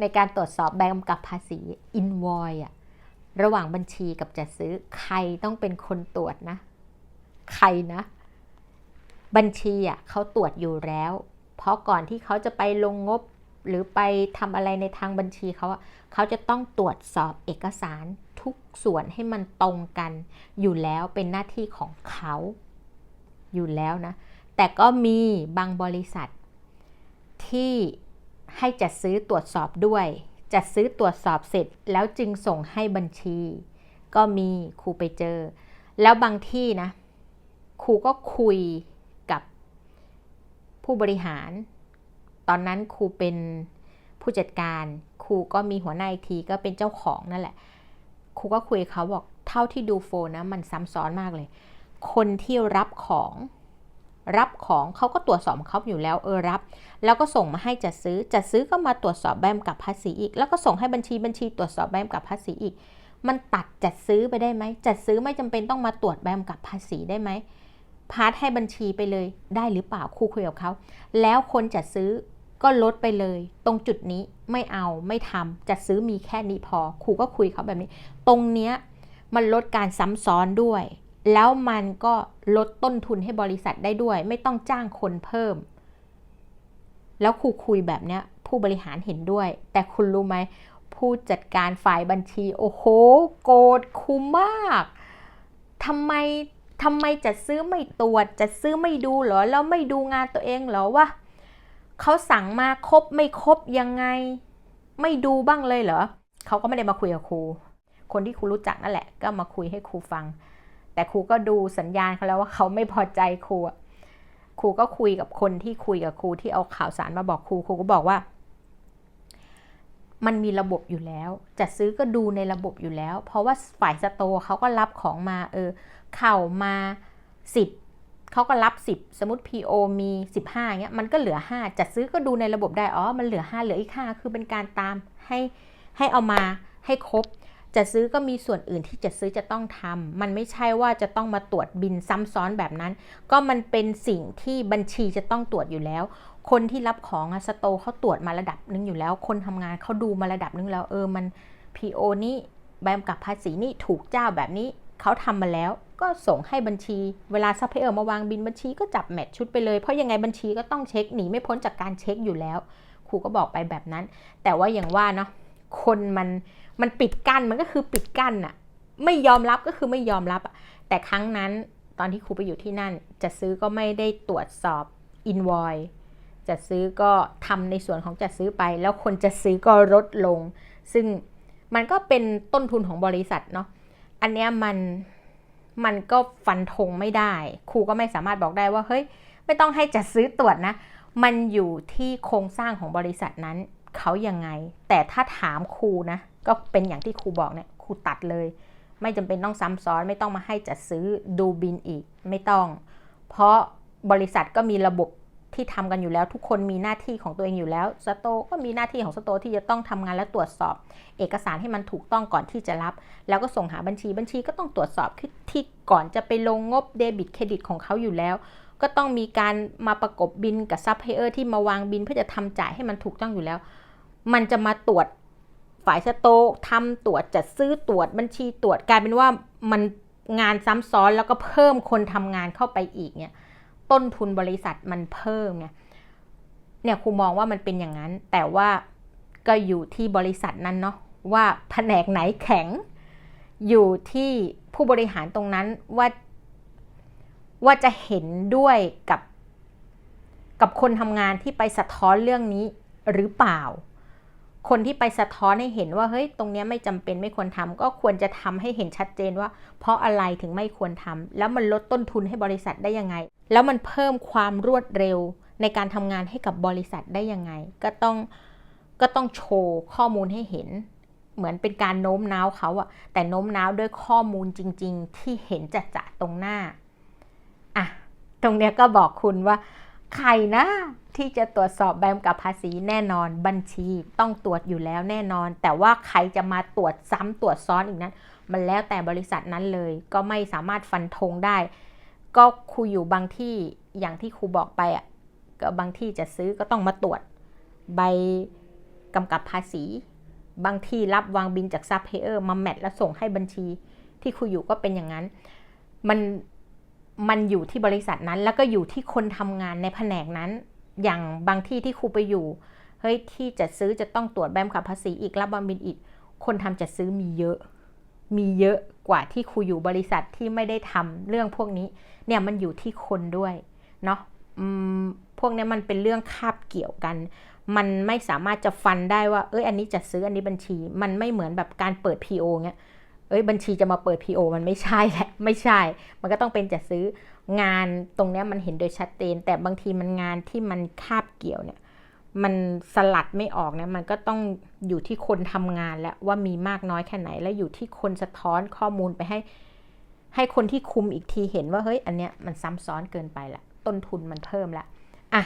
ในการตรวจสอบใบกำกับภาษี invoice อะระหว่างบัญชีกับจัดซื้อใครต้องเป็นคนตรวจนะ ใครนะ บัญชีอะเขาตรวจอยู่แล้ว เพราะก่อนที่เขาจะไปลงงบหรือไปทำอะไรในทางบัญชีเขาเขาจะต้องตรวจสอบเอกสารทุกส่วนให้มันตรงกันอยู่แล้วเป็นหน้าที่ของเขาอยู่แล้วนะ แต่ก็มีบางบริษัทที่ ให้จัดซื้อตรวจสอบด้วย จัดซื้อตรวจสอบเสร็จแล้วจึงส่งให้บัญชี ก็มีครูไปเจอ แล้วบางที่นะ ครูก็คุยกับผู้บริหาร ตอนนั้นครูเป็นผู้จัดการครูก็มีหัวหน้าอีกทีก็เป็นเจ้าของนั่นแหละครูก็คุยเขาบอกเท่าที่ดูโฟนนะมันซ้ำซ้อนมากเลย คนที่รับของ รับของเขาก็ตรวจสอบเขาอยู่แล้วเออรับ แล้วก็ส่งมาให้จัดซื้อจัดซื้อก็มาตรวจสอบแบมกับภาษีอีก แล้วก็ส่งให้บัญชีบัญชีตรวจสอบแบมกับภาษีอีก มันตัดจัดซื้อไปได้ไหมจัดซื้อไม่จำเป็นต้องมาตรวจแบมกับภาษีได้ไหมพาร์ทให้บัญชีไปเลยได้หรือเปล่าครูคุยกับเขาแล้วคนจัดซื้อก็ลดไปเลย ตรงจุดนี้ไม่เอาไม่ทำจัดซื้อมีแค่นี้พอครูก็คุยเขาแบบนี้ ตรงเนี้ยมันลดการซ้ำซ้อนด้วย แล้วมันก็ลดต้นทุนให้บริษัทได้ด้วย ไม่ต้องจ้างคนเพิ่ม แล้วครูคุยแบบเนี้ย ผู้บริหารเห็นด้วย แต่คุณรู้ไหม ผู้จัดการฝ่ายบัญชี โอ้โห โกรธครูมากทำไมทำไมจัดซื้อไม่ตรวจจัดซื้อไม่ดูเหรอ แล้วไม่ดูงานตัวเองเหรอวะเขาสั่งมาครบไม่ครบยังไง ไม่ดูบ้างเลยเหรอเขาก็ไม่ได้มาคุยกับครู คนที่ครูรู้จักนั่นแหละ ก็มาคุยให้ครูฟัง แต่ครูก็ดูสัญญาณเขาแล้วว่าเขาไม่พอใจครูครูก็คุยกับคนที่คุยกับครูที่เอาข่าวสารมาบอกครูครูก็บอกว่า มันมีระบบอยู่แล้วจัดซื้อก็ดูในระบบอยู่แล้ว เพราะว่าฝ่ายสโตร์เขาก็รับของมาเออเข่ามาสิบเขาก็รับ 10 สมมติ PO มี 15เงี้ย มันก็เหลือ 5 จัดซื้อก็ดูในระบบได้ อ๋อ มันเหลือ 5 เหลืออีก 5 คือเป็นการตามให้ให้เอามาให้ครบ จัดซื้อก็มีส่วนอื่นที่จัดซื้อจะต้องทำมันไม่ใช่ว่าจะต้องมาตรวจบินซ้ำซ้อนแบบนั้น ก็มันเป็นสิ่งที่บัญชีจะต้องตรวจอยู่แล้ว คนที่รับของสโตเขาตรวจมาระดับนึงอยู่แล้ว คนทำงานเขาดูมาระดับนึงแล้ว เออมัน PO นี้ใบกำกับภาษีนี่ถูกเจ้าแบบนี้เขาทำมาแล้วก็ส่งให้บัญชี เวลาซัพพลายเออร์มาวางบินบัญชีก็จับแมทชุดไปเลย เพราะยังไงบัญชีก็ต้องเช็คหนีไม่พ้นจากการเช็คอยู่แล้ว ครูก็บอกไปแบบนั้น แต่ว่าอย่างว่าเนาะ คนมันมันปิดกั้นมันก็คือปิดกั้นอะไม่ยอมรับก็คือไม่ยอมรับอะแต่ครั้งนั้นตอนที่ครูไปอยู่ที่นั่น จะซื้อก็ไม่ได้ตรวจสอบอินวอยจะซื้อก็ทำในส่วนของจัดซื้อไป แล้วคนจะซื้อก็ลดลง ซึ่งมันก็เป็นต้นทุนของบริษัทเนาะอันเนี้ยมันมันก็ฟันธงไม่ได้ ครูก็ไม่สามารถบอกได้ว่าเฮ้ยไม่ต้องให้จัดซื้อตรวจนะ มันอยู่ที่โครงสร้างของบริษัทนั้น เขายังไง แต่ถ้าถามครูนะ ก็เป็นอย่างที่ครูบอกเนี่ยครูตัดเลย ไม่จำเป็นต้องซ้ำซ้อนไม่ต้องมาให้จัดซื้อดูบินอีกไม่ต้อง เพราะบริษัทก็มีระบบที่ทำกันอยู่แล้ว ทุกคนมีหน้าที่ของตัวเองอยู่แล้วสโตก็มีหน้าที่ของสโตที่จะต้องทำงานและตรวจสอบ เอกสารให้มันถูกต้องก่อนที่จะรับ แล้วก็ส่งหาบัญชีบัญชีก็ต้องตรวจสอบที่ก่อนจะไปลงงบเดบิตเครดิตของเขาอยู่แล้ว ก็ต้องมีการมาประกบบินกับซัพพลายเออร์ที่มาวางบินเพื่อจะทำจ่ายให้มันถูกต้องอยู่แล้ว มันจะมาตรวจฝ่ายสโตทำตรวจจัดซื้อตรวจบัญชีตรวจกลายเป็นว่ามันงานซ้ำซ้อนแล้วก็เพิ่มคนทำงานเข้าไปอีกเนี่ยต้นทุนบริษัทมันเพิ่มไงเนี่ยครูมองว่ามันเป็นอย่างนั้น แต่ว่าก็อยู่ที่บริษัทนั้นเนาะว่าแผนกไหนแข็ง อยู่ที่ผู้บริหารตรงนั้นว่าว่าจะเห็นด้วยกับกับคนทำงานที่ไปสะท้อนเรื่องนี้หรือเปล่า คนที่ไปสะท้อนให้เห็นว่าเฮ้ยตรงนี้ไม่จำเป็นไม่ควรทำก็ควรจะทำให้เห็นชัดเจนว่า เพราะอะไรถึงไม่ควรทำแล้วมันลดต้นทุนให้บริษัทได้ยังไง แล้วมันเพิ่มความรวดเร็วในการทำงานให้กับบริษัทได้ยังไง ก็ต้องก็ต้องโชว์ข้อมูลให้เห็น เหมือนเป็นการโน้มน้าวเขาอะแต่โน้มน้าวด้วยข้อมูลจริง ๆ ที่เห็นจัดจะตรงหน้าอะตรงเนี้ยก็บอกคุณว่า ใครนะที่จะตรวจสอบใบกำกับภาษีแน่นอนบัญชีต้องตรวจอยู่แล้วแน่นอน แต่ว่าใครจะมาตรวจซ้ำตรวจซ้อนอีกนั้น มันแล้วแต่บริษัทนั้นเลย ก็ไม่สามารถฟันธงได้ ก็ครูอยู่บางที่อย่างที่ครูบอกไปอะก็บางที่จะซื้อก็ต้องมาตรวจใบกำกับภาษี บางที่รับวางบินจากซับเพเออร์มาแมทแล้วส่งให้บัญชีที่ครูอยู่ก็เป็นอย่างนั้น มัน มันอยู่ที่บริษัทนั้น แล้วก็อยู่ที่คนทำงานในแผนกนั้น อย่างบางที่ที่ครูไปอยู่เฮ้ยที่จะซื้อจะต้องตรวจแบมขับภาษีอีกรับบางบินอีก คนทำจะซื้อมีเยอะ มีเยอะกว่าที่ครูอยู่บริษัทที่ไม่ได้ทำเรื่องพวกนี้ เนี่ยมันอยู่ที่คนด้วยเนาะพวกนี้มันเป็นเรื่องคาบเกี่ยวกัน มันไม่สามารถจะฟันได้ว่า เอ้ยอันนี้จะซื้ออันนี้บัญชี มันไม่เหมือนแบบการเปิด PO เงี้ย เอ้ยบัญชีจะมาเปิด PO มันไม่ใช่แหละไม่ใช่ มันก็ต้องเป็นจะซื้องานตรงนี้มันเห็นโดยชัดเจน แต่บางทีมันงานที่มันคาบเกี่ยวเนี่ย มันสลัดไม่ออกเนี่ยมันก็ต้องอยู่ที่คนทำงานแล้วว่ามีมากน้อยแค่ไหน แล้วอยู่ที่คนสะท้อนข้อมูลไปให้ ให้คนที่คุมอีกทีเห็นว่าเฮ้ยอันเนี้ยมันซ้ำซ้อนเกินไปละต้นทุนมันเพิ่มละอะ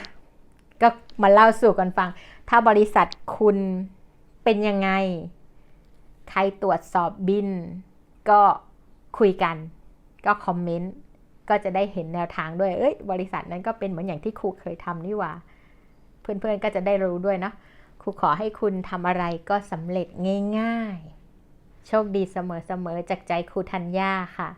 ก็มาเล่าสู่กันฟัง ถ้าบริษัทคุณเป็นยังไง ใครตรวจสอบบิน ก็คุยกัน ก็คอมเมนต์ ก็จะได้เห็นแนวทางด้วย เอ้ย บริษัทนั้นก็เป็นเหมือนอย่างที่ครูเคยทำนี่หว่า เพื่อนๆ ก็จะได้รู้ด้วยเนาะ ครูขอให้คุณทำอะไรก็สำเร็จง่ายๆ โชคดีเสมอๆ จากใจครูธัญญาค่ะ